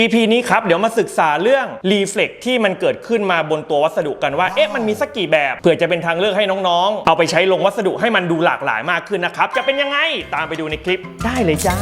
EP นี้ครับเดี๋ยวมาศึกษาเรื่อง Reflect ที่มันเกิดขึ้นมาบนตัววัสดุกันว่าเอ๊ะมันมีสักกี่แบบเผื่อจะเป็นทางเลือกให้น้องๆ เอาไปใช้ลงวัสดุให้มันดูหลากหลายมากขึ้นนะครับ จะเป็นยังไงตามไปดูในคลิปได้เลยจ้า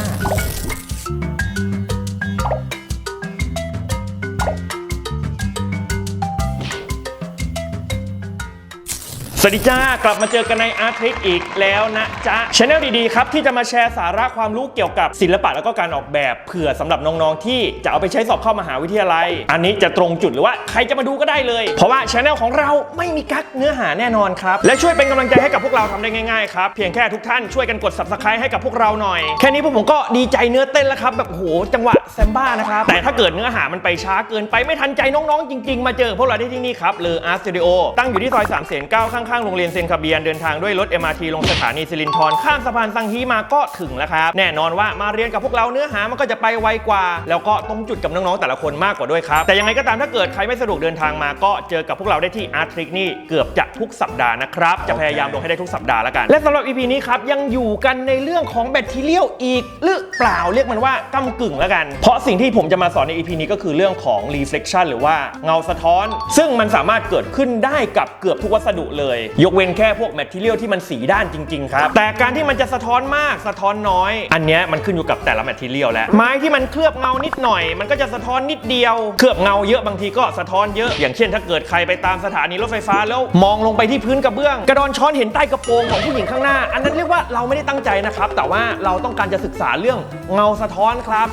สวัสดีจ้ากลับมาเจอกันในอาร์ทริกอีกแล้วนะจ๊ะช anel ดีๆครับ ที่จะมาแชร์สาระความรู้เกี่ยวกับศิลปะแล้วก็การออกแบบเผื่อสำหรับน้องๆ ที่จะเอาไปใช้สอบเข้ามหาวิทยาลัย อันนี้จะตรงจุดหรือว่าใครจะมาดูก็ได้เลย เพราะว่าช anel ของเราไม่มีกั๊กเนื้อหาแน่นอนครับ และช่วยเป็นกำลังใจให้กับพวกเราทำได้ง่ายๆครับ เพียงแค่ทุกท่านช่วยกันกด subscribe ให้กับพวกเราหน่อย แค่นี้พวกผมก็ดีใจเนื้อเต้นแล้วครับแบบโหจังหวะแซมบ้านะครับแต่ถ้าเกิดเนื้อหามันไปช้าเกินไปไม่ทันใจน้องๆ จริง ๆ มาเจอพวกเราได้ที่นี่ครับเลออาร์ตสตูดิโอตั้งอยู่ที่ซอย3ามเสนเก้าข้างๆโรงเรียนเซนคาเบียนเดินทางด้วยรถ MRT ลงสถานีสิรินธรข้ามสะพานสังฮีมาก็ถึงแล้วครับ แน่นอนว่ามาเรียนกับพวกเราเนื้อหามันก็จะไปไวกว่า แล้วก็ตรงจุดกับน้องๆแต่ละคนมากกว่าด้วยครับ แต่ยังไงก็ตามถ้าเกิดใครไม่สะดวกเดินทางมาก็เจอกับพวกเราได้ที่อาร์ทริกนี่เกือบจะทุกสัปดาห์นะครับจะพยายามลงให้ได้ทุกสัปดาห์แล้วกัน และสำหรับ EP นี้ครับยังอยู่กันในเรื่องของแบตเทียลอีกหรือเปล่าเรียกมันว่ากำกึ่งแล้วกัน เพราะสิ่งที่ผมจะมาสอนใน EP นี้ก็คือเรื่องของ reflection หรือว่าเงาสะท้อน ซึ่งมันสามารถเกิดขึ้นได้กับเกือบทุกวัสดุเลยยกเว้นแค่พวกแมทเทียลที่มันสีด้านจริงๆครับ แต่การที่มันจะสะท้อนมากสะท้อนน้อย อันนี้มันขึ้นอยู่กับแต่ละแมทเทียลแล้ว ไม้ที่มันเคลือบเงานิดหน่อย มันก็จะสะท้อนนิดเดียว เคลือบเงาเยอะบางทีก็สะท้อนเยอะ อย่างเช่น ถ้าเกิดใครไปตามสถานีรถไฟฟ้าแล้ว มองลงไปที่พื้นกระเบื้อง กระดอนช้อนเห็นใต้กระโปรงของผู้หญิงข้างหน้า อันนั้นเรียกว่าเราไม่ได้ตั้งใจนะครับ แต่ว่าเราต้องการจะศึกษาเรื่องเงาสะท้อนครับ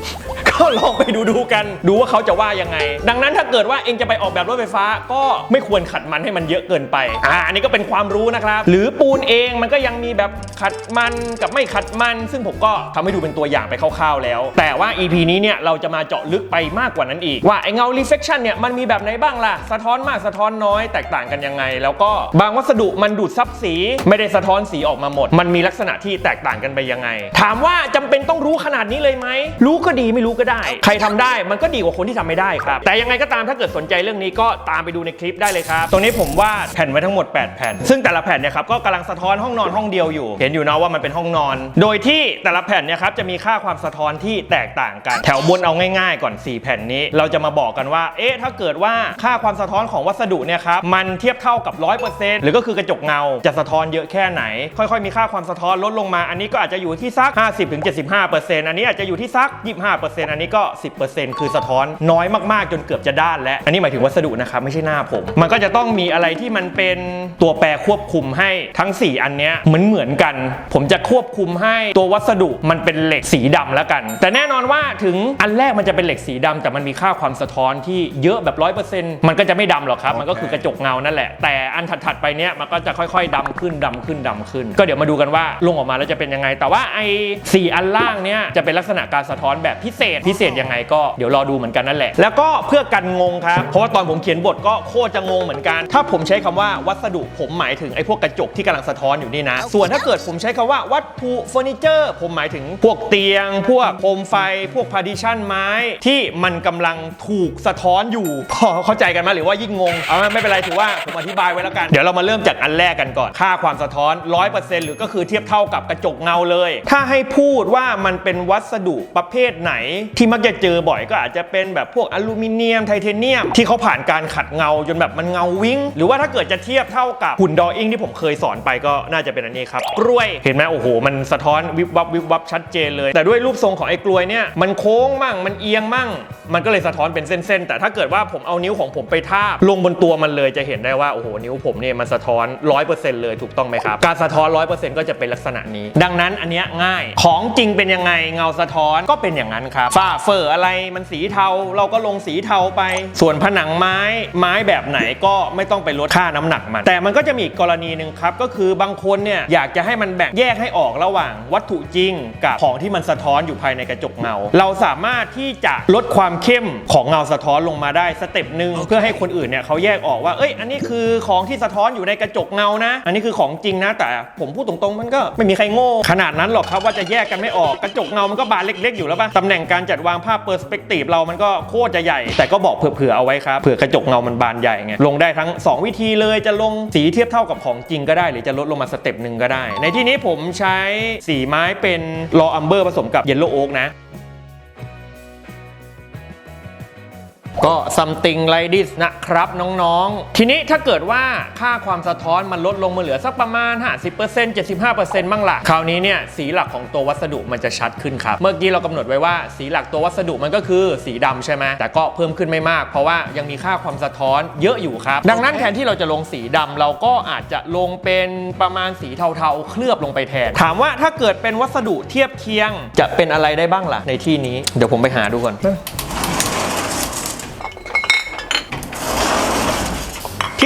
ก็ลองไปดูดูกันดูว่าเขาจะว่ายังไง ดังนั้นถ้าเกิดว่าเองจะไปออกแบบรถไฟฟ้า ก็ไม่ควรขัดมันให้มันเยอะเกินไปอ่าอันนี้ก็เป็นป็นความรู้นะครับ หรือปูนเองมันก็ยังมีแบบขัดมันกับไม่ขัดมัน ซึ่งผมก็ทำให้ดูเป็นตัวอย่างไปคร่าวๆแล้ว แต่ว่า EP นี้เนี่ยเราจะมาเจาะลึกไปมากกว่านั้นอีก ว่าไอเงา reflection เนี่ยมันมีแบบไหนบ้างล่ะ สะท้อนมากสะท้อนน้อยแตกต่างกันยังไง แล้วก็บางวัสดุมันดูดซับสี ไม่ได้สะท้อนสีออกมาหมด มันมีลักษณะที่แตกต่างกันไปยังไง ถามว่าจำเป็นต้องรู้ขนาดนี้เลยไหมรู้ก็ดีไม่รู้ก็ได้ ใครทำได้มันก็ดีกว่าคนที่ทำไม่ได้ครับแต่ยังไงก็ตามถ้าเกิดสนใจเรื่องนี้ก็ตามไปดูในคลิปได้เลยครับตรงนี้ผมวาดแผ่นไว้ทั้งหมด 8 แผ่นซึ่งแต่ละแผ่นเนี่ยครับก็กำลังสะท้อนห้องนอนห้องเดียวอยู่ เห็นอยู่เนาะว่ามันเป็นห้องนอน โดยที่แต่ละแผ่นเนี่ยครับจะมีค่าความสะท้อนที่แตกต่างกัน แถวบนเอาง่ายๆ ก่อน 4 แผ่นนี้ เราจะมาบอกกันว่า เอ๊ะถ้าเกิดว่าค่าความสะท้อนของวัสดุเนี่ยครับมันเทียบเท่ากับ 100%หรือก็คือกระจกเงาจะสะท้อนเยอะแค่ไหน ค่อยๆ มีค่าความสะท้อนลดลงมา อันนี้ก็อาจจะอยู่ที่สัก 50-75%อันนี้อาจจะอยู่ที่สัก 25%อันนี้ก็ 10%คือสะท้อนน้อยมากๆ จนเกือบจะด้านแล้ว อันนี้หมายถึงวัสดุนะครับไม่ใช่หน้าผม มันก็จะต้องมีอะไรที่มันเป็นตัวแปรควบคุมให้ทั้ง 4 อันเนี้ยเหมือนเหมือนกัน ผมจะควบคุมให้ตัววัสดุมันเป็นเหล็กสีดำแล้วกัน แต่แน่นอนว่าถึงอันแรกมันจะเป็นเหล็กสีดำแต่มันมีค่าความสะท้อนที่เยอะแบบ100%มันก็จะไม่ดำหรอกครับ มันก็คือกระจกเงานั่นแหละ แต่อันถัดๆไปเนี้ยมันก็จะค่อยๆดำขึ้นดำขึ้นดำขึ้น ก็เดี๋ยวมาดูกันว่าลงออกมาแล้วจะเป็นยังไง แต่ว่าไอ้สี่อันล่างเนี้ยจะเป็นลักษณะการสะท้อนแบบพิเศษพิเศษยังไงก็เดี๋ยวรอดูเหมือนกันนั่นแหละ แล้วก็เพื่อกันงงครับเพราะว่าตอนผมเขียนบทก็โคตรจะงงเหมือนกัน ถ้าผมใช้คำว่าวัสดุผมหมายถึงไอ้พวกกระจกที่กำลังสะท้อนอยู่นี่นะ ส่วนถ้าเกิดผมใช้คำว่าวัตถุเฟอร์นิเจอร์ ผมหมายถึงพวกเตียง พวกโคมไฟ พวกพาร์ติชันไม้ที่มันกำลังถูกสะท้อนอยู่ พอเข้าใจกันไหมหรือว่ายิ่งงงเอาไม่เป็นไรถือว่าผมอธิบายไว้แล้วกัน เดี๋ยวเรามาเริ่มจากอันแรกกันก่อน ค่าความสะท้อน 100%หรือก็คือเทียบเท่ากับกระจกเงาเลย ถ้าให้พูดว่ามันเป็นวัสดุประเภทไหน ที่มักจะเจอบ่อยก็อาจจะเป็นแบบพวกอลูมิเนียมไทเทเนียมที่เขาผ่านการขัดเงาจนแบบมันเงาวิ้งหรือว่าถ้าเกิดจะเทียบเท่ากับหุ่นดออิงที่ผมเคยสอนไปก็น่าจะเป็นอันนี้ครับกล้วยเห็นไหมโอ้โห มันสะท้อนวิบวับวิบวับชัดเจนเลย แต่ด้วยรูปทรงของไอ้กล้วยเนี่ยมันโค้งมั่งมันเอียงมั่ง มันก็เลยสะท้อนเป็นเส้นๆแต่ถ้าเกิดว่าผมเอานิ้วของผมไปทาบลงบนตัวมันเลยจะเห็นได้ว่าโอ้โหนิ้วผมเนี่ยมันสะท้อน 100%เลยถูกต้องไหมครับการสะท้อน 100%ก็จะเป็นลักษณะนี้ ดังนั้นอันเนี้ยง่ายของจริงเป็นยังไงเงาสะท้อนก็เป็นอย่างนั้นครับฝ้าเฟอร์อะไรมันสีเทาเราก็ลงสีเทาไป ส่วนผนังไม้ไม้แบบไหนก็ไม่ต้องไปลดค่าน้ำหนักมัน แต่มันก็จะมีอีกกรณีหนึ่งครับ ก็คือบางคนเนี่ยอยากจะให้มันแบ่งแยกให้ออกระหว่างวัตถุจริง กับของที่มันสะท้อนอยู่ภายในกระจกเงา เราสามารถที่จะลดความเข้มของเงาสะท้อนลงมาได้สเต็ปหนึ่งเพื่อให้คนอื่นเนี่ยเขาแยกออกว่าเอ้ยอันนี้คือของที่สะท้อนอยู่ในกระจกเงานะ อันนี้คือของจริงนะ แต่ผมพูดตรงๆ มันก็ไม่มีใครโง่ขนาดนั้นหรอกครับว่าจะแยกกันไม่ออกกระจกเงามันก็บานเล็กๆอยู่แล้วป่ะตำแหน่งการจัดวางภาพเปอร์สเปกทีฟเรามันก็โคตรจะใหญ่ แต่ก็บอกเผื่อๆเอาไว้ครับเผื่อกระจกเงามันบานใหญ่ไงลงได้ทั้ง 2 วิธีเลยจะลงสีเทียบเท่ากับของจริงก็ได้ หรือจะลดลงมาสเต็ปหนึ่งก็ได้ ในที่นี้ผมใช้สีไม้เป็นรออัมเบอร์ผสมกับเยลโลโอ๊กนะ ก็ something like this นะครับน้องๆ ทีนี้ถ้าเกิดว่าค่าความสะท้อนมันลดลงมาเหลือสักประมาณ 50% 75%บ้างละคราวนี้เนี่ยสีหลักของตัววัสดุมันจะชัดขึ้นครับ เมื่อกี้เรากำหนดไว้ว่าสีหลักตัววัสดุมันก็คือสีดำใช่ไหมแต่ก็เพิ่มขึ้นไม่มาก เพราะว่ายังมีค่าความสะท้อนเยอะอยู่ครับ ดังนั้นแทนที่เราจะลงสีดำเราก็อาจจะลงเป็นประมาณสีเทาๆ เคลือบลงไปแทน ถามว่าถ้าเกิดเป็นวัสดุเทียบเคียงจะเป็นอะไรได้บ้างล่ะในที่นี้ เดี๋ยวผมไปหาดูก่อน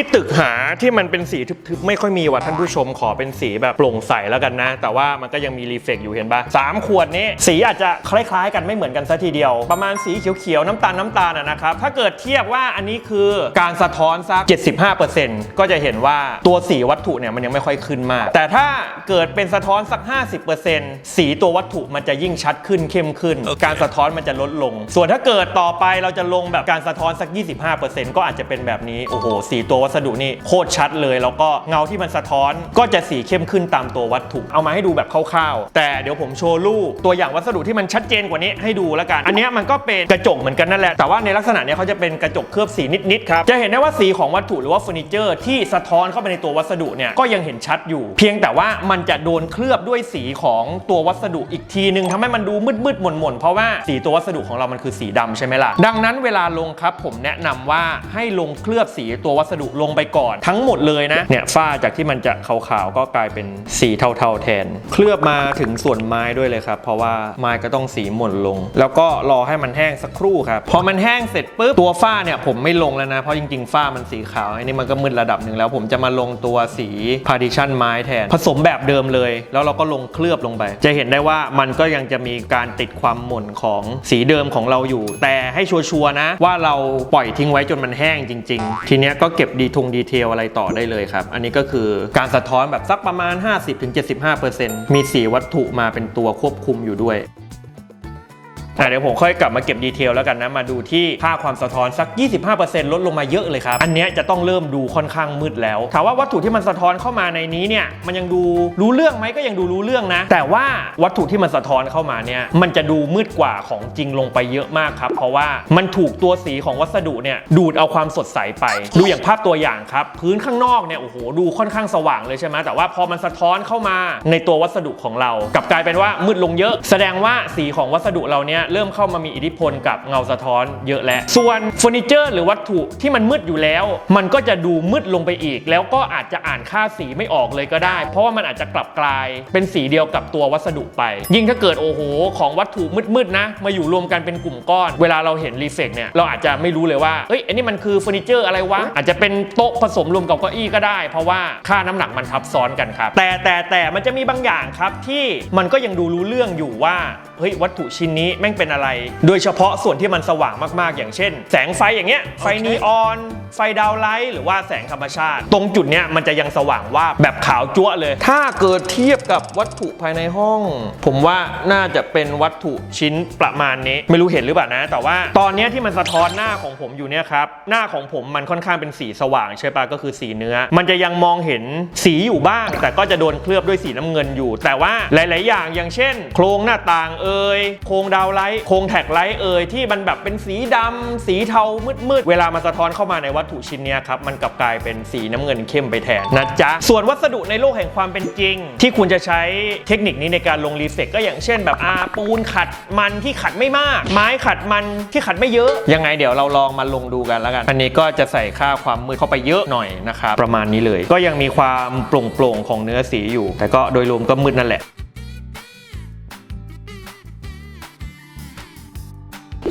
ที่ตึกหาที่มันเป็นสีทึบๆ ไม่ค่อยมีว่ะท่านผู้ชมขอเป็นสีแบบโปร่งใสแล้วกันนะ แต่ว่ามันก็ยังมีรีเฟกอยู่เห็นปะสามขวดนี้ สีอาจจะคล้ายๆ กันไม่เหมือนกันซะทีเดียว ประมาณสีเขียวๆ น้ำตาลน้ำตาลอะนะครับ ถ้าเกิดเทียบว่าอันนี้คือการสะท้อนสัก 75%ก็จะเห็นว่าตัวสีวัตถุเนี่ยมันยังไม่ค่อยขึ้นมาก แต่ถ้าเกิดเป็นสะท้อนสัก 50%สีตัววัตถุมันจะยิ่งชัดขึ้นเข้มขึ้น การสะท้อนมันจะลดลง ส่วนถ้าเกิดต่อไปเราจะลงแบบการสะท้อนสัก 25%ก็อาจจะเป็นแบบนี้โอ้โหสีตัววัสดุนี่โคตรชัดเลย แล้วก็เงาที่มันสะท้อนก็จะสีเข้มขึ้นตามตัววัตถุ เอามาให้ดูแบบคร่าวๆ แต่เดี๋ยวผมโชว์รูปตัวอย่างวัสดุที่มันชัดเจนกว่านี้ให้ดูแล้วกัน อันนี้มันก็เป็นกระจกเหมือนกันนั่นแหละ แต่ว่าในลักษณะนี้เขาจะเป็นกระจกเคลือบสีนิดๆครับจะเห็นได้ว่าสีของวัตถุหรือว่าเฟอร์นิเจอร์ที่สะท้อนเข้าไปในตัววัสดุเนี่ยก็ยังเห็นชัดอยู่ เพียงแต่ว่ามันจะโดนเคลือบด้วยสีของตัววัสดุอีกทีนึงทำให้มันดูมืดๆหม่นๆเพราะว่าสีตัววัสดุของเรามันคือสีดำใช่ไหมล่ะดังนั้นเวลาลงครับผมแนะนำว่าให้ลงเคลือบสีตัววัสดุลงไปก่อน ทั้งหมดเลยนะเนี่ยฝ้าจากที่มันจะขาวๆก็กลายเป็นสีเทาๆแทน เคลือบมาถึงส่วนไม้ด้วยเลยครับ เพราะว่าไม้ก็ต้องสีหม่นลง แล้วก็รอให้มันแห้งสักครู่ครับพอมันแห้งเสร็จปุ๊บตัวฝ้าเนี่ยผมไม่ลงแล้วนะเพราะจริงๆฝ้ามันสีขาวอันนี้มันก็มึนระดับหนึ่งแล้ว ผมจะมาลงตัวสีพาร์ติชันไม้แทน ผสมแบบเดิมเลย แล้วเราก็ลงเคลือบลงไป จะเห็นได้ว่ามันก็ยังจะมีการติดความหม่นของสีเดิมของเราอยู่ แต่ให้ชัวร์ๆนะ ว่าเราปล่อยทิ้งไว้จนมันแห้งจริง ๆ ทีเนี้ยก็เก็บดีทงดีเทลอะไรต่อได้เลยครับ อันนี้ก็คือการสะท้อนแบบสักประมาณ 50-75%มีสีวัตถุมาเป็นตัวควบคุมอยู่ด้วย อ่เดี๋ยวผมค่อยกลับมาเก็บดีเทลแล้วกันนะ มาดูที่ค่าความสะท้อนสัก 25%ลดลงมาเยอะเลยครับ อันนี้จะต้องเริ่มดูค่อนข้างมืดแล้ว ถามว่าวัตถุที่มันสะท้อนเข้ามาในนี้เนี่ย มันยังดูรู้เรื่องไหมก็ยังดูรู้เรื่องนะ แต่ว่าวัตถุที่มันสะท้อนเข้ามาเนี่ย มันจะดูมืดกว่าของจริงลงไปเยอะมากครับ เพราะว่ามันถูกตัวสีของวัสดุเนี่ยดูดเอาความสดใสไป ดูอย่างภาพตัวอย่างครับ พื้นข้างนอกเนี่ยโอ้โหดูค่อนข้างสว่างเลยใช่ไหมแต่ว่าพอมันสะท้อนเข้ามาในตัววัสดุของเรา กลับกลายเป็นว่ามืดลงเยอะ แสดงว่าสีของวัสดุเราเนี่ยเริ่มเข้ามามีอิทธิพลกับเงาสะท้อนเยอะแล้ว ส่วนเฟอร์นิเจอร์หรือวัตถุที่มันมืดอยู่แล้ว มันก็จะดูมืดลงไปอีก แล้วก็อาจจะอ่านค่าสีไม่ออกเลยก็ได้ เพราะว่ามันอาจจะกลับกลาย เป็นสีเดียวกับตัววัสดุไป ยิ่งถ้าเกิดโอ้โห ของวัตถุมืดๆนะ มาอยู่รวมกันเป็นกลุ่มก้อน เวลาเราเห็นรีเฟกเนี่ยเราอาจจะไม่รู้เลยว่าเอ้ยอันนี้มันคือเฟอร์นิเจอร์อะไรวะอาจจะเป็นโต๊ะผสมรวมกับเก้าอี้ก็ได้ เพราะว่าค่าน้ำหนักมันทับซ้อนกันครับ แต่แต่แต่มันจะมีบางอย่างครับที่มันก็ยังดูรู้เรื่องอยู่ว่าเฮ้ยวัตถุชิ้นนี้แม่งเป็นอะไร โดยเฉพาะส่วนที่มันสว่างมากๆ อย่างเช่น แสงไฟอย่างเงี้ย ไฟนีออน ไฟดาวไลท์หรือว่าแสงธรรมชาติ ตรงจุดเนี้ยมันจะยังสว่างว่าบแบบขาวจั๊วะเลย ถ้าเกิดเทียบกับวัตถุภายในห้อง ผมว่าน่าจะเป็นวัตถุชิ้นประมาณนี้ ไม่รู้เห็นหรือเปล่านะ แต่ว่าตอนเนี้ยที่มันสะท้อนหน้าของผมอยู่เนี่ยครับ หน้าของผมมันค่อนข้างเป็นสีสว่างใช่ปะก็คือสีเนื้อ มันจะยังมองเห็นสีอยู่บ้าง แต่ก็จะโดนเคลือบด้วยสีน้ำเงินอยู่ แต่ว่าหลาย ๆ อย่างอย่างเช่น โครงหน้าต่างเอ่ยโครงดาวไลท์โครงแท็กไลท์เอ่ยที่มันแบบเป็นสีดำสีเทามืดๆ เวลามันสะท้อนเข้ามาในวัตถุชิ้นนี้ครับ มันกลับกลายเป็นสีน้ำเงินเข้มไปแทนนะจ๊ะ ส่วนวัสดุในโลกแห่งความเป็นจริง ที่คุณจะใช้เทคนิคนี้ในการลงรีเฟกก็อย่างเช่นแบบอาปูนขัดมันที่ขัดไม่มาก ไม้ขัดมันที่ขัดไม่เยอะ ยังไงเดี๋ยวเราลองมาลงดูกันแล้วกัน อันนี้ก็จะใส่ค่าความมืดเข้าไปเยอะหน่อยนะครับประมาณนี้เลย ก็ยังมีความโปร่งๆของเนื้อสีอยู่ แต่ก็โดยรวมก็มืดนั่นแหละ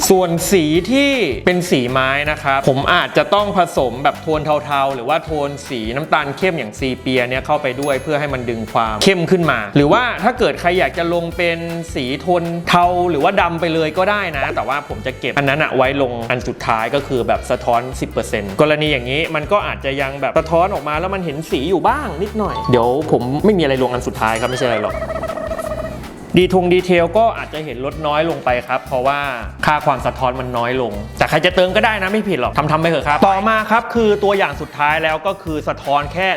ส่วนสีที่เป็นสีไม้นะครับผมอาจจะต้องผสมแบบโทนเทาๆ หรือว่าโทนสีน้ำตาลเข้มอย่างซีเปียเนี่ยเข้าไปด้วยเพื่อให้มันดึงความเข้มขึ้นมา หรือว่าถ้าเกิดใครอยากจะลงเป็นสีโทนเทาหรือว่าดำไปเลยก็ได้นะ แต่ว่าผมจะเก็บอันนั้นอะไว้ลงอันสุดท้ายก็คือแบบสะท้อน 10%กรณีอย่างนี้มันก็อาจจะยังแบบสะท้อนออกมาแล้วมันเห็นสีอยู่บ้างนิดหน่อย เดี๋ยวผมไม่มีอะไรลงอันสุดท้ายครับไม่ใช่อะไรหรอก ดีทงดีเทลก็อาจจะเห็นลดน้อยลงไปครับ เพราะว่าค่าความสะท้อนมันน้อยลง แต่ใครจะเติมก็ได้นะไม่ผิดหรอกทำทำไปเถอะครับ ต่อมาครับคือตัวอย่างสุดท้ายแล้วก็คือสะท้อนแค่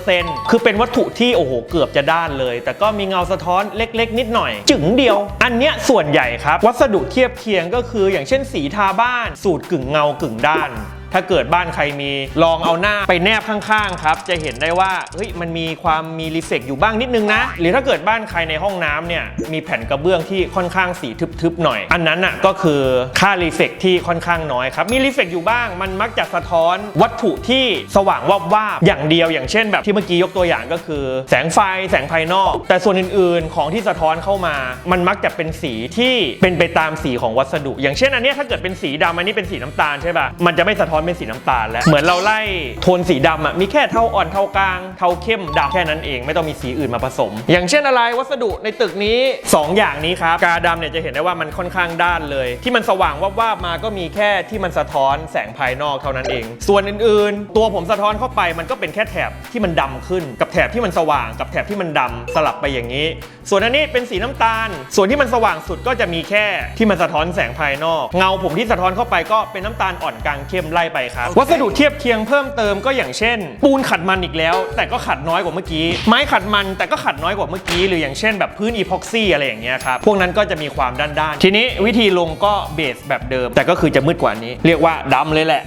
10%คือเป็นวัตถุที่โอ้โหเกือบจะด้านเลย แต่ก็มีเงาสะท้อนเล็ก ๆ นิดหน่อย จึงเดียว อันเนี้ยส่วนใหญ่ครับ วัสดุเทียบเคียงก็คือ อย่างเช่นสีทาบ้าน สูตรกึ่งเงากึ่งด้าน ถ้าเกิดบ้านใครมีลองเอาหน้าไปแนบข้างๆครับ จะเห็นได้ว่าเฮ้ยมันมีความมีรีเฟกอยู่บ้างนิดนึงนะ หรือถ้าเกิดบ้านใครในห้องน้ำเนี่ยมีแผ่นกระเบื้องที่ค่อนข้างสีทึบๆหน่อย อันนั้นอะก็คือค่ารีเฟกที่ค่อนข้างน้อยครับมีรีเฟกอยู่บ้าง มันมักจะสะท้อนวัตถุที่สว่างวาบวาบๆอย่างเดียว อย่างเช่น แบบที่เมื่อกี้ยกตัวอย่างก็คือ แสงไฟแสงภายนอก แต่ส่วนอื่นๆของที่สะท้อนเข้ามา มันมักจะเป็นสีที่เป็นไปตามสีของวัสดุ อย่างเช่นอันนี้ถ้าเกิดเป็นสีดำอันนี้เป็นสีน้ำตาลใช่ป่ะมันจะไม่สะท้อนเป็นสีน้ำตาลแล้ว เหมือนเราไล่โทนสีดำอะมีแค่เทาอ่อนเทากลางเทาเข้มดำแค่นั้นเองไม่ต้องมีสีอื่นมาผสม อย่างเช่นอะไรวัสดุในตึกนี้ 2 อย่างนี้ครับกาดำเนี่ยจะเห็นได้ว่ามันค่อนข้างด้านเลย ที่มันสว่างวาบๆมาก็มีแค่ที่มันสะท้อนแสงภายนอกเท่านั้นเอง ส่วนอื่นๆ ตัวผมสะท้อนเข้าไปมันก็เป็นแค่แถบที่มันดำขึ้น กับแถบที่มันสว่างกับแถบที่มันดำสลับไปอย่างนี้ ส่วนอันนี้เป็นสีน้ำตาล ส่วนที่มันสว่างสุดก็จะมีแค่ที่มันสะท้อนแสงภายนอก เงาผมที่สะท้อนเข้าไปก็เป็นน้ำตาลอ่อนกลางเข้มไล่ไปครับ วัสดุเทียบเคียงเพิ่มเติมก็อย่างเช่น ปูนขัดมันอีกแล้ว แต่ก็ขัดน้อยกว่าเมื่อกี้ ไม้ขัดมันแต่ก็ขัดน้อยกว่าเมื่อกี้ หรืออย่างเช่น แบบพื้นอีพ็อกซี่อะไรอย่างเงี้ยครับ พวกนั้นก็จะมีความด้านๆ ทีนี้วิธีลงก็เบสแบบเดิม แต่ก็คือจะมืดกว่านี้ เรียกว่าดำเลยแหละ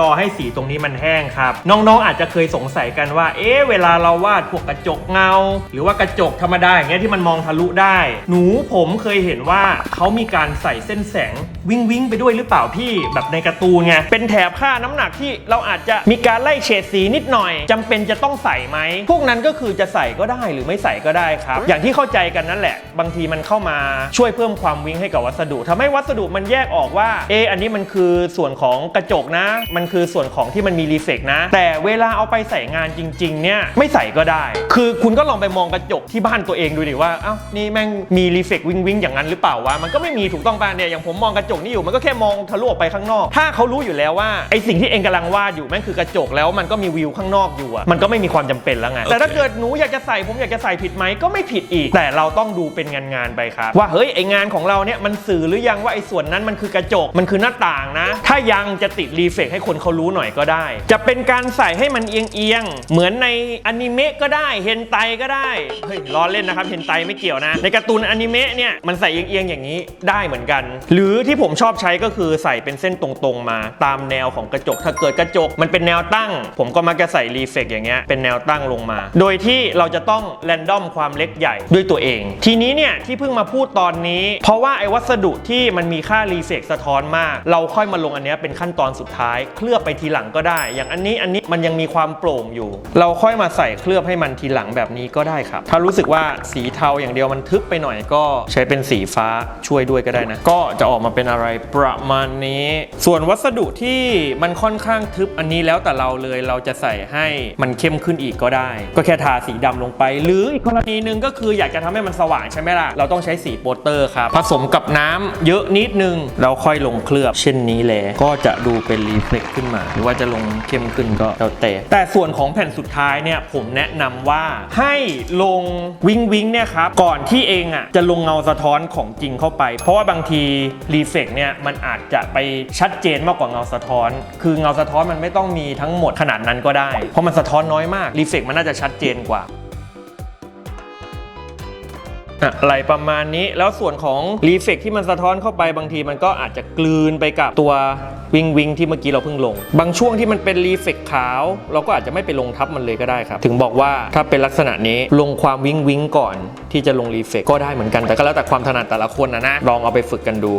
รอให้สีตรงนี้มันแห้งครับ น้องๆ อาจจะเคยสงสัยกันว่า เอ๊ะ เวลาเราวาดพวกกระจกเงา หรือว่ากระจกธรรมดาอย่างเงี้ยที่มันมองทะลุได้ หนูผมเคยเห็นว่าเขามีการใส่เส้นแสงวิ่งวิ่งไปด้วยหรือเปล่าพี่แบบในการ์ตูนไง เป็นแถบค่าน้ำหนักที่เราอาจจะมีการไล่เฉดสีนิดหน่อยจำเป็นจะต้องใส่ไหม พวกนั้นก็คือจะใส่ก็ได้หรือไม่ใส่ก็ได้ครับ อย่างที่เข้าใจกันนั่นแหละ บางทีมันเข้ามาช่วยเพิ่มความวิ่งให้กับวัสดุทำให้วัสดุมันแยกออกว่า เอออันนี้มันคือส่วนของกระจกนะมันคือส่วนของที่มันมีรีเฟกนะ แต่เวลาเอาไปใส่งานจริงๆเนี่ยไม่ใส่ก็ได้ คือคุณก็ลองไปมองกระจกที่บ้านตัวเองดูดิว่าเอ้านี่แม่งมีรีเฟกวิงวิงอย่างนั้นหรือเปล่าวะมันก็ไม่มีถูกต้องป่ะเนี่ยอย่างผมมองกระจกนี่อยู่มันก็แค่มองทะลุออกไปข้างนอก ถ้าเขารู้อยู่แล้วว่าไอสิ่งที่เองกำลังวาดอยู่แม่งคือกระจกแล้วมันก็มีวิวข้างนอกอยู่อะมันก็ไม่มีความจำเป็นแล้วไงแต่ถ้าเกิดหนูอยากจะใส่ผมอยากจะใส่ผิดไหมก็ไม่ผิดอีก แต่เราต้องดูเป็นงานๆไปครับว่าเฮ้ยไองานของเราเนี่ยมันสื่อหรือยังว่าไอส่วนนั้นมันคือกระจกมันคือหน้าต่างนะ ถ้ายังจะติดรีเฟกให้คนเขารู้หน่อยก็ได้ จะเป็นการใส่ให้มันเอียงๆเหมือนในอนิเมะก็ได้เฮนไตก็ได้เฮ้ยล้อเล่นนะครับเฮนไตไม่เกี่ยวนะ ในการ์ตูนอนิเมะเนี่ยมันใส่เอียงๆอย่างนี้ได้เหมือนกัน หรือที่ผมชอบใช้ก็คือใส่เป็นเส้นตรงๆมา ตามแนวของกระจก ถ้าเกิดกระจกมันเป็นแนวตั้ง ผมก็มักจะใส่รีเฟกอย่างเงี้ยเป็นแนวตั้งลงมา โดยที่เราจะต้องแรนดอมความเล็กใหญ่ด้วยตัวเอง ทีนี้เนี่ยที่เพิ่งมาพูดตอนนี้ เพราะว่าไอ้วัสดุที่มันมีค่ารีเฟกสะท้อนมาก เราค่อยมาลงอันเนี้ยเป็นขั้นตอนสุดท้ายเคลือบไปทีหลังก็ได้ อย่างอันนี้อันนี้มันยังมีความโปร่งอยู่ เราค่อยมาใส่เคลือบให้มันทีหลังแบบนี้ก็ได้ครับ ถ้ารู้สึกว่าสีเทาอย่างเดียวมันทึบไปหน่อยก็ใช้เป็นสีฟ้าช่วยด้วยก็ได้นะ ก็จะออกมาเป็นอะไรประมาณนี้ ส่วนวัสดุที่มันค่อนข้างทึบอันนี้แล้วแต่เราเลยเราจะใส่ให้มันเข้มขึ้นอีกก็ได้ ก็แค่ทาสีดำลงไป หรืออีกกรณีหนึ่งก็คืออยากจะทำให้มันสว่างใช่ไหมล่ะเราต้องใช้สีโปสเตอร์ครับผสมกับน้ำเยอะนิดนึงเราค่อยลงเคลือบเช่นนี้แหละก็จะดูเป็นรีเฟล็กขึ้นมา หรือว่าจะลงเข้มขึ้นก็แล้วแต่แต่ส่วนของแผ่นสุดท้ายเนี่ยผมแนะนำว่าให้ลงวิงวิงเนี่ยครับก่อนที่เองอะจะลงเงาสะท้อนของจริงเข้าไป เพราะว่าบางทีรีเฟกเนี่ยมันอาจจะไปชัดเจนมากกว่าเงาสะท้อน คือเงาสะท้อนมันไม่ต้องมีทั้งหมดขนาดนั้นก็ได้ เพราะมันสะท้อนน้อยมากรีเฟกมันน่าจะชัดเจนกว่า อะไรประมาณนี้แล้วส่วนของรีเฟกที่มันสะท้อนเข้าไปบางทีมันก็อาจจะกลืนไปกับตัววิงวิงที่เมื่อกี้เราเพิ่งลง บางช่วงที่มันเป็นรีเฟกขาว เราก็อาจจะไม่ไปลงทับมันเลยก็ได้ครับ ถึงบอกว่าถ้าเป็นลักษณะนี้ลงความวิงวิงก่อนที่จะลงรีเฟกก็ได้เหมือนกันแต่ก็แล้วแต่ความถนัดแต่ละคนนะนะลองเอาไปฝึกกันดู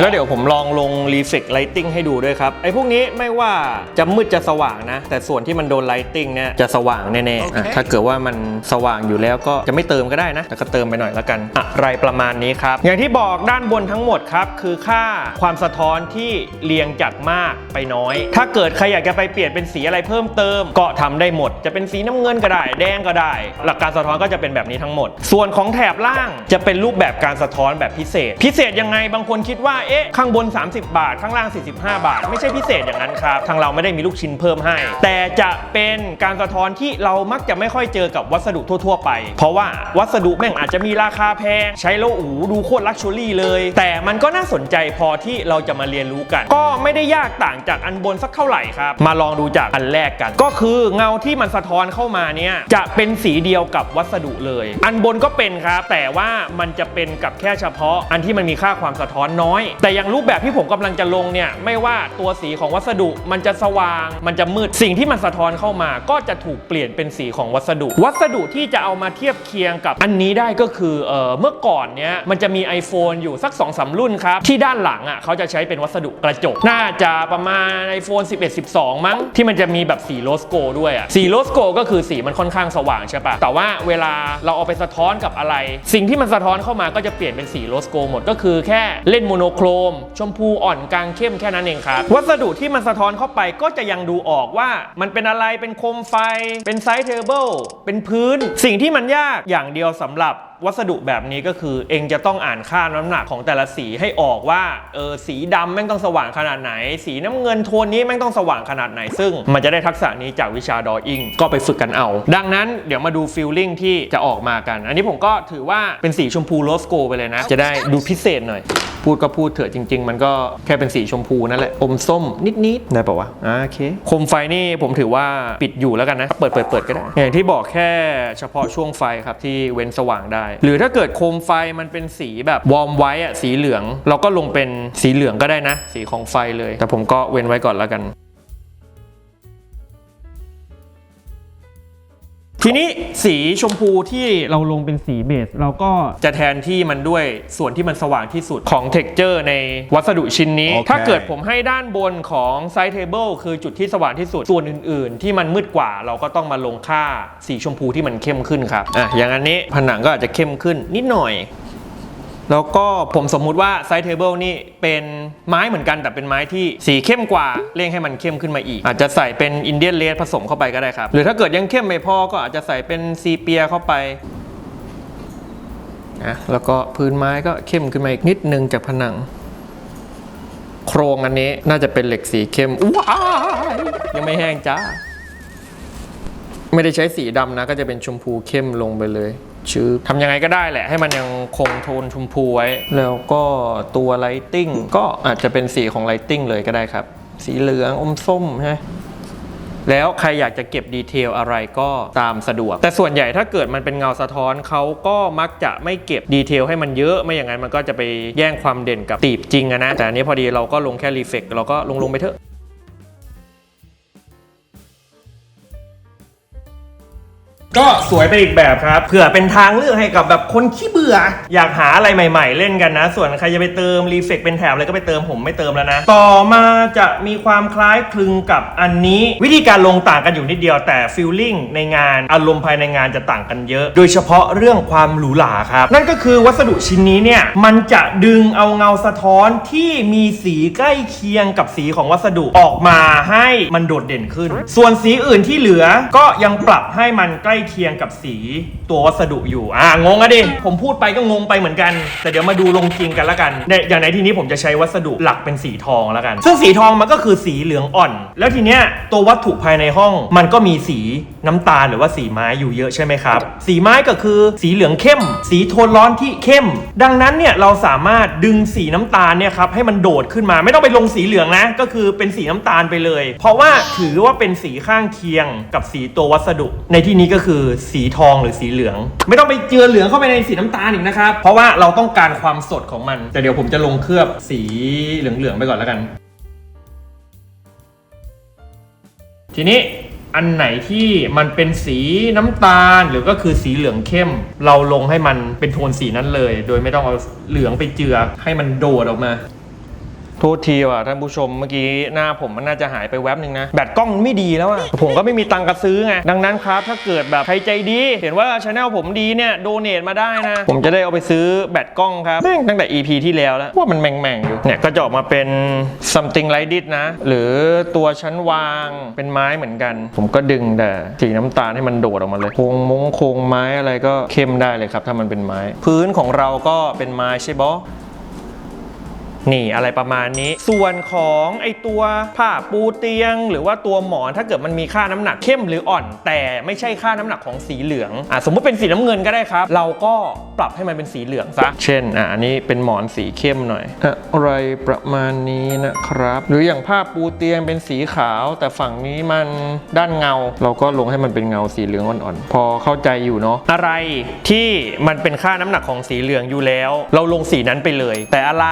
แล้วเดี๋ยวผมลองลง Reflect Lighting ให้ดูด้วยครับ ไอ้พวกนี้ไม่ว่าจะมืดจะสว่างนะ แต่ส่วนที่มันโดน Lighting เนี่ยจะสว่างแน่ๆอะถ้าเกิดว่ามันสว่างอยู่แล้วก็จะไม่เติมก็ได้นะ แต่ก็เติมไปหน่อยแล้วกัน อะไรประมาณนี้ครับ อย่างที่บอกด้านบนทั้งหมดครับ คือค่าความสะท้อนที่เรียงจากมากไปน้อย ถ้าเกิดใครอยากจะไปเปลี่ยนเป็นสีอะไรเพิ่มเติม ก็ทำได้หมด จะเป็นสีน้ำเงินก็ได้ แดงก็ได้ หลักการสะท้อนก็จะเป็นแบบนี้ทั้งหมด ส่วนของแถบล่างจะเป็นรูปแบบการสะท้อนแบบพิเศษ พิเศษยังไงบางคนคิดว่าเอ๊ะข้างบน 30 บาท ข้างล่าง 45 บาท ไม่ใช่พิเศษอย่างนั้นครับทางเราไม่ได้มีลูกชิ้นเพิ่มให้ แต่จะเป็นการสะท้อนที่เรามักจะไม่ค่อยเจอกับวัสดุทั่ว ๆ ไป เพราะว่าวัสดุแม่งอาจจะมีราคาแพง ใช้แล้วอูดูโคตรลักชัวรี่เลย แต่มันก็น่าสนใจพอที่เราจะมาเรียนรู้กัน ก็ไม่ได้ยากต่างจากอันบนสักเท่าไหร่ครับ มาลองดูจากอันแรกกัน ก็คือเงาที่มันสะท้อนเข้ามาเนี่ยจะเป็นสีเดียวกับวัสดุเลย อันบนก็เป็นครับแต่ว่ามันจะเป็นกับแค่เฉพาะอันที่มันมีค่าความสะท้อนน้อยแต่อย่างรูปแบบที่ผมกำลังจะลงเนี่ยไม่ว่าตัวสีของวัสดุมันจะสว่าง มันจะมืดสิ่งที่มันสะท้อนเข้ามา ก็จะถูกเปลี่ยนเป็นสีของวัสดุ วัสดุที่จะเอามาเทียบเคียงกับอันนี้ได้ก็คือเออเมื่อก่อนเนี้ยมันจะมี iPhone อยู่สัก2อสรุ่นครับที่ด้านหลังอะเขาจะใช้เป็นวัสดุกระจก น่าจะประมาณ iPhone 11 12 มั้ง ที่มันจะมีแบบสีโลสโกด้วยอะสีโลสโกก็คือสีมันค่อนข้างสว่างใช่ปะแต่ว่าเวลาเราเอาไปสะท้อนกับอะไร สิ่งที่มันสะท้อนเข้ามาก็จะเปลี่ยนเป็นสีโลสโกหมดก็คือแค่เล่นโมโนโครม ชมพูอ่อนกลางเข้มแค่นั้นเองครับ วัสดุที่มันสะท้อนเข้าไปก็จะยังดูออกว่ามันเป็นอะไรเป็นโคมไฟ เป็นไซส์เทเบิลเป็นพื้น สิ่งที่มันยากอย่างเดียวสำหรับวัสดุแบบนี้ก็คือเองจะต้องอ่านค่าน้ำหนักของแต่ละสีให้ออกว่าเออสีดำแม่งต้องสว่างขนาดไหน สีน้ำเงินโทนนี้แม่งต้องสว่างขนาดไหน ซึ่งมันจะได้ทักษะนี้จากวิชาดออิงก็ไปฝึกกันเอา ดังนั้นเดี๋ยวมาดูฟิลลิ่งที่จะออกมากัน อันนี้ผมก็ถือว่าเป็นสีชมพูโรสโกไปเลยนะ จะได้ดูพิเศษหน่อย พูดก็พูดเถอะจริง ๆ มันก็แค่เป็นสีชมพูนั่นแหละอมส้มนิดๆได้ปะวะอ่าโอเคโคมไฟนี่ผมถือว่าปิดอยู่แล้วกันนะ เปิดเปิดเปิดก็ได้อย่างที่บอกแค่เฉพาะช่วงไฟครับที่เว้นสว่างได้หรือถ้าเกิดโคมไฟมันเป็นสีแบบวอร์มไว้อะสีเหลือง เราก็ลงเป็นสีเหลืองก็ได้นะ สีของไฟเลย แต่ผมก็เว้นไว้ก่อนแล้วกัน ทีนี้สีชมพูที่เราลงเป็นสีเบส เราก็จะแทนที่มันด้วยส่วนที่มันสว่างที่สุดของเท็กเจอร์ในวัสดุชิ้นนี้ โอเค ถ้าเกิดผมให้ด้านบนของไซส์เทเบิลคือจุดที่สว่างที่สุด ส่วนอื่นๆ ที่มันมืดกว่าเราก็ต้องมาลงค่าสีชมพูที่มันเข้มขึ้นครับอะอย่างอันนี้ผนังก็อาจจะเข้มขึ้นนิดหน่อย แล้วก็ผมสมมุติว่าไซส์เทเบิลนี่เป็นไม้เหมือนกันแต่เป็นไม้ที่สีเข้มกว่าเร่งให้มันเข้มขึ้นมาอีก อาจจะใส่เป็นอินเดียนเลดผสมเข้าไปก็ได้ครับ หรือถ้าเกิดยังเข้มไม่พอก็อาจจะใส่เป็นซีเปียเข้าไปนะแล้วก็พื้นไม้ก็เข้มขึ้นมาอีกนิดนึงจากผนัง โครงอันนี้น่าจะเป็นเหล็กสีเข้มว้ายยังไม่แห้งจ้า ไม่ได้ใช้สีดำนะก็จะเป็นชมพูเข้มลงไปเลย ชื่อทำยังไงก็ได้แหละให้มันยังคงโทนชมพูไว้ แล้วก็ตัวไลติ้งก็อาจจะเป็นสีของไลติ้งเลยก็ได้ครับ สีเหลืองอมส้มใช่แล้วใครอยากจะเก็บดีเทลอะไรก็ตามสะดวก แต่ส่วนใหญ่ถ้าเกิดมันเป็นเงาสะท้อนเขาก็มักจะไม่เก็บดีเทลให้มันเยอะไม่อย่างนั้นมันก็จะไปแย่งความเด่นกับตีบจริงอะนะแต่อันนี้พอดีเราก็ลงแค่รีเฟกเราก็ลงลงไปเถอะ สวยไปอีกแบบครับเผื่อเป็นทางเลือกให้กับแบบคนขี้เบื่อ อยากหาอะไรใหม่ ๆ เล่นกันนะ ส่วนใครจะไปเติมรีเฟกเป็นแถบอะไรก็ไปเติมผมไม่เติมแล้วนะ ต่อมาจะมีความคล้ายคลึงกับอันนี้ วิธีการลงต่างกันอยู่นิดเดียวแต่ฟิลลิ่งในงานอารมณ์ภายในงานจะต่างกันเยอะ โดยเฉพาะเรื่องความหรูหราครับนั่นก็คือวัสดุชิ้นนี้เนี่ยมันจะดึงเอาเงาสะท้อนที่มีสีใกล้เคียงกับสีของวัสดุออกมาให้มันโดดเด่นขึ้น ส่วนสีอื่นที่เหลือก็ยังปรับให้มันใกล้เคียงกับสีตัววัสดุอยู่ อ่างงอะดิ ผมพูดไปก็งงไปเหมือนกัน แต่เดี๋ยวมาดูลงจริงกันละกันในอย่างในที่นี้ผมจะใช้วัสดุหลักเป็นสีทองละกัน ซึ่งสีทองมันก็คือสีเหลืองอ่อน แล้วทีเนี้ยตัววัตถุภายในห้องมันก็มีสีน้ำตาลหรือว่าสีไม้อยู่เยอะใช่ไหมครับ สีไม้ก็คือสีเหลืองเข้ม สีโทนร้อนที่เข้ม ดังนั้นเนี่ยเราสามารถดึงสีน้ำตาลเนี่ยครับให้มันโดดขึ้นมาไม่ต้องไปลงสีเหลืองนะ ก็คือเป็นสีน้ำตาลไปเลย เพราะว่าถือว่าเป็นสีข้างเคียงกับสีตัววัสดุ ในที่นี้ก็คือสีทองหรือสีเหลือง ไม่ต้องไปเจือเหลืองเข้าไปในสีน้ำตาลอีกนะครับ เพราะว่าเราต้องการความสดของมัน แต่เดี๋ยวผมจะลงเคลือบสีเหลืองๆไปก่อนแล้วกัน ทีนี้อันไหนที่มันเป็นสีน้ำตาลหรือก็คือสีเหลืองเข้ม เราลงให้มันเป็นโทนสีนั้นเลย โดยไม่ต้องเอาเหลืองไปเจือให้มันโดดออกมา โทษทีว่ะท่านผู้ชมเมื่อกี้หน้าผมมันน่าจะหายไปแวบหนึ่งนะ แบตกล้องมันไม่ดีแล้วอะผมก็ไม่มีตังค์กระซื้อไง ดังนั้นครับ ถ้าเกิดแบบใครใจดี เห็นว่าช anel ผมดีเนี่ยโดเน a มาได้นะ ผมจะได้เอาไปซื้อแบตกล้องครับแม่งตั้งแต่ EP ที่แล้วแล้วว่ามันแม่งๆอยู่เนี่ยก็จะออกมาเป็น something like this นะ หรือตัวชั้นวางเป็นไม้เหมือนกัน ผมก็ดึงแต่สีน้ำตาลให้มันโดดออกมาเลยโครงมงโครงไม้อะไรก็เข้มได้เลยครับ ถ้ามันเป็นไม้ พื้นของเราก็เป็นไม้ใช่บอ นี่อะไรประมาณนี้ ส่วนของไอตัวผ้าปูเตียง หรือว่าตัวหมอนถ้าเกิดมันมีค่าน้ำหนักเข้มหรืออ่อน แต่ไม่ใช่ค่าน้ำหนักของสีเหลืองอะสมมติเป็นสีน้ำเงินก็ได้ครับ เราก็ปรับให้มันเป็นสีเหลืองซะเช่นอะอันนี้เป็นหมอนสีเข้มหน่อยอะไรประมาณนี้นะครับ หรืออย่างผ้าปูเตียงเป็นสีขาว แต่ฝั่งนี้มันด้านเงา เราก็ลงให้มันเป็นเงาสีเหลืองอ่อนๆพอเข้าใจอยู่เนาะอะไรที่มันเป็นค่าน้ำหนักของสีเหลืองอยู่แล้ว เราลงสีนั้นไปเลย แต่อะไร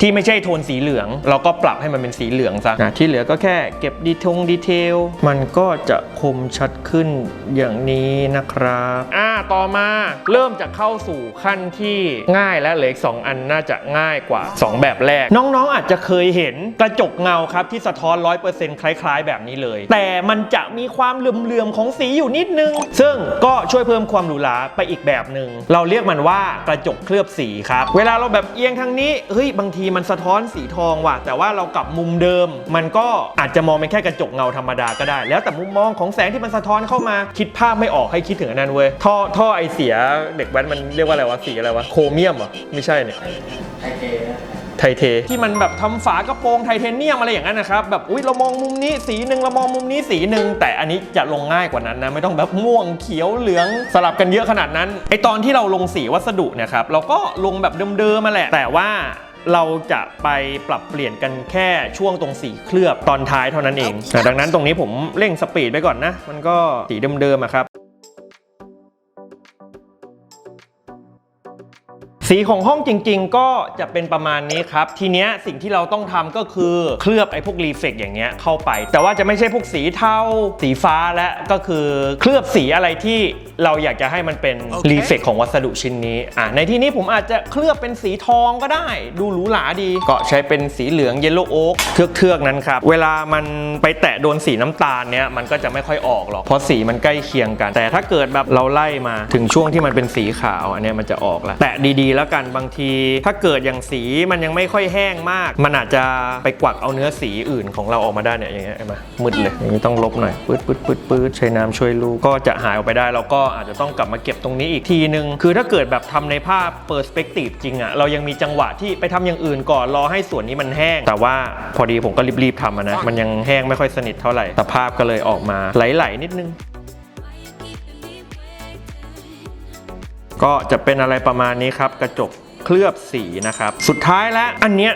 ที่ไม่ใช่โทนสีเหลือง เราก็ปรับให้มันเป็นสีเหลืองซะอะที่เหลือก็แค่เก็บดีทงดีเทลมันก็จะคมชัดขึ้นอย่างนี้นะครับอ่าต่อมาเริ่มจะเข้าสู่ขั้นที่ง่ายและเหลืออีกสองอันน่าจะง่ายกว่า 2 แบบแรก น้องๆอาจจะเคยเห็นกระจกเงาครับที่สะท้อน 100%คล้าย ๆ แบบนี้เลย แต่มันจะมีความเหลื่อมๆของสีอยู่นิดนึง ซึ่งก็ช่วยเพิ่มความหรูหราไปอีกแบบหนึ่งเราเรียกมันว่ากระจกเคลือบสีครับ เวลาเราแบบเอียงทางนี้เฮ้ยบางทีมันสะท้อนสีทองว่ะ แต่ว่าเรากลับมุมเดิม มันก็อาจจะมองเป็นแค่กระจกเงาธรรมดาก็ได้ แล้วแต่มุมมองของแสงที่มันสะท้อนเข้ามาคิดภาพไม่ออกให้คิดถึงอันนั้นเว้ยท่อท่อไอเสียเด็กแว้นมันเรียกว่าอะไรวะสีอะไรวะโครเมียมเหรอไม่ใช่เนี่ยไทเทที่มันแบบทำฝากระโปรงไทเทเนียมอะไรอย่างนั้นนะครับ แบบอุ้ยเรามองมุมนี้สีหนึ่งเรามองมุมนี้สีหนึ่งแต่อันนี้จะลงง่ายกว่านั้นนะ ไม่ต้องแบบม่วงเขียวเหลืองสลับกันเยอะขนาดนั้นไอตอนที่เราลงสีวัสดุเนี่ยครับเราก็ลงแบบเดิมๆมาแหละ แต่ว่า เราจะไปปรับเปลี่ยนกันแค่ช่วงตรงสีเคลือบตอนท้ายเท่านั้นเองแต่ดังนั้นตรงนี้ผมเร่งสปีดไปก่อนนะ มันก็สีเดิมๆอะครับ สีของห้องจริงๆ ก็จะเป็นประมาณนี้ครับ ทีเนี้ยสิ่งที่เราต้องทำก็คือเคลือบไอ้พวกรีเฟกอย่างเงี้ยเข้าไป แต่ว่าจะไม่ใช่พวกสีเทาสีฟ้าและก็คือเคลือบสีอะไรที่เราอยากจะให้มันเป็นโอเครีเฟกของวัสดุชิ้นนี้อะในที่นี้ผมอาจจะเคลือบเป็นสีทองก็ได้ ดูหรูหราดี ก็ใช้เป็นสีเหลืองเยลโล่โอ๊กเทือกๆนั้นครับ เวลามันไปแตะโดนสีน้ำตาลเนี้ยมันก็จะไม่ค่อยออกหรอกเพราะสีมันใกล้เคียงกัน แต่ถ้าเกิดแบบเราไล่มาถึงช่วงที่มันเป็นสีขาวอันเนี้ยมันจะออกแล้วแตะดีๆแล้วกันบางที ถ้าเกิดอย่างสีมันยังไม่ค่อยแห้งมาก มันอาจจะไปกวักเอาเนื้อสีอื่นของเราออกมาได้เนี่ยอย่างเงี้ยเห็นไหมมืดเลยอย่างนี้ต้องลบหน่อยปื๊ดปื๊ดปื๊ดปื๊ดใช้น้ำช่วยลูกก็จะหายออกไปได้แล้วก็อาจจะต้องกลับมาเก็บตรงนี้อีกทีนึง คือถ้าเกิดแบบทำในภาพเปอร์สเปกทีฟจริงอะเรายังมีจังหวะที่ไปทำอย่างอื่นก่อนรอให้ส่วนนี้มันแห้ง แต่ว่าพอดีผมก็รีบๆทำนะมันยังแห้งไม่ค่อยสนิทเท่าไหร่สภาพก็เลยออกมาไหลๆนิดนึง ก็จะเป็นอะไรประมาณนี้ครับ กระจก เคลือบสีนะครับ สุดท้ายแล้วอันเนี้ย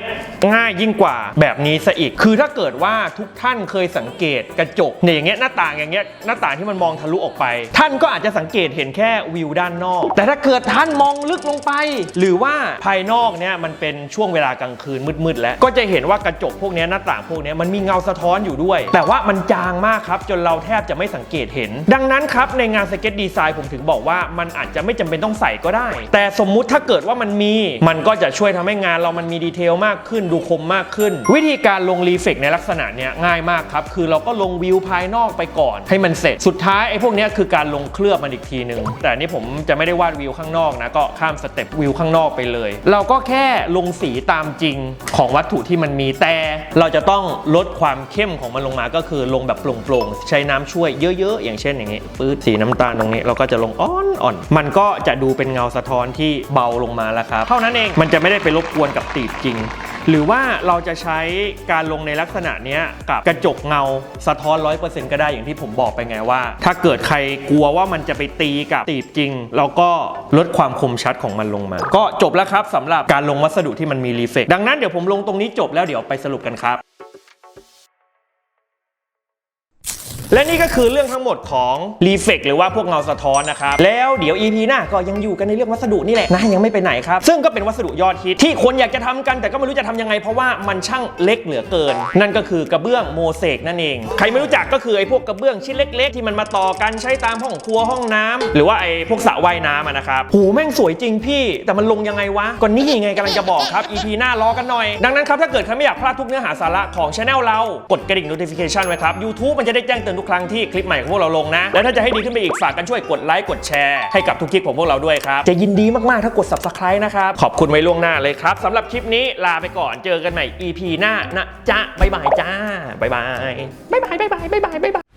ง่ายยิ่งกว่าแบบนี้ซะอีก คือถ้าเกิดว่าทุกท่านเคยสังเกตกระจกเนี่ยอย่างเงี้ยหน้าต่างอย่างเงี้ยหน้าต่างที่มันมองทะลุออกไป ท่านก็อาจจะสังเกตเห็นแค่วิวด้านนอก แต่ถ้าเกิดท่านมองลึกลงไป หรือว่าภายนอกเนี่ยมันเป็นช่วงเวลากลางคืนมืดๆแล้ว ก็จะเห็นว่ากระจกพวกเนี้ยหน้าต่างพวกเนี้ยมันมีเงาสะท้อนอยู่ด้วย แต่ว่ามันจางมากครับจนเราแทบจะไม่สังเกตเห็น ดังนั้นครับในงานสเก็ตดีไซน์ผมถึงบอกว่ามันอาจจะไม่จำเป็นต้องใส่ก็ได้ แต่สมมุติถ้าเกิดว่ามันมีมันก็จะช่วยทำให้งานเรามันมีดีเทลมากขึ้น ดูคมมากขึ้น วิธีการลงรีเฟกในลักษณะเนี้ยง่ายมากครับ คือเราก็ลงวิวภายนอกไปก่อน ให้มันเสร็จสุดท้ายไอ้พวกนี้คือการลงเคลือบมันอีกทีหนึ่งแต่นี่ผมจะไม่ได้วาดวิวข้างนอกนะก็ข้ามสเต็ปวิวข้างนอกไปเลย เราก็แค่ลงสีตามจริงของวัตถุที่มันมีแต่ เราจะต้องลดความเข้มของมันลงมาก็คือลงแบบโปร่งๆใช้น้ำช่วยเยอะๆ อย่างเช่นอย่างนี้ปื๊ดสีน้ำตาลตรงนี้ เราก็จะลงอ่อนๆมันก็จะดูเป็นเงาสะท้อนที่เบาลงมาแล้วครับเท่านั้นเอง มันจะไม่ได้ไปรบกวนกับตีบจริง หรือว่าเราจะใช้การลงในลักษณะนี้กับกระจกเงาสะท้อน 100%ก็ได้อย่างที่ผมบอกไปไงว่า ถ้าเกิดใครกลัวว่ามันจะไปตีกับตีบจริง เราก็ลดความคมชัดของมันลงมา ก็จบแล้วครับสำหรับการลงวัสดุที่มันมีรีเฟกดังนั้นเดี๋ยวผมลงตรงนี้จบแล้วเดี๋ยวไปสรุปกันครับ และนี่ก็คือเรื่องทั้งหมดของรีเฟกหรือว่าพวกเงาสะท้อนนะครับ แล้วเดี๋ยว EP หน้าก็ยังอยู่กันในเรื่องวัสดุนี่แหละนะยังไม่ไปไหนครับ ซึ่งก็เป็นวัสดุยอดฮิตที่คนอยากจะทำกันแต่ก็ไม่รู้จะทำยังไง เพราะว่ามันช่างเล็กเหลือเกิน นั่นก็คือกระเบื้องโมเสกนั่นเอง ใครไม่รู้จักก็คือไอ้พวกกระเบื้องชิ้นเล็ก ๆ ที่มันมาต่อกันใช้ตามห้องครัวห้องน้ำหรือว่าไอ้พวกสระว่ายน้ำนะครับโหแม่งสวยจริงพี่ แต่มันลงยังไงวะก็นี่ไงกำลังจะบอกครับ EP หน้ารอกันหน่อย ดังนั้นครับถ้าเกิดใครไม่อยากพลาดทุกเนื้อหาสาระของช anel เรากดกระดิ่ง notification ไว้ครับ YouTube มันจะได้แจ้งเตือนทุกครั้งที่คลิปใหม่ของพวกเราลงนะ และถ้าจะให้ดีขึ้นไปอีกฝากกันช่วยกดไลค์กดแชร์ให้กับทุกคลิปของพวกเราด้วยครับ จะยินดีมากๆถ้ากด subscribe นะครับ ขอบคุณไว้ล่วงหน้าเลยครับสำหรับคลิปนี้ลาไปก่อนเจอกันใหม่ EP หน้านะจ๊ะบ๊ายบายจ้าบ๊ายบายบ๊ายบายบ๊ายบายบ๊ายบายบ๊ายบาย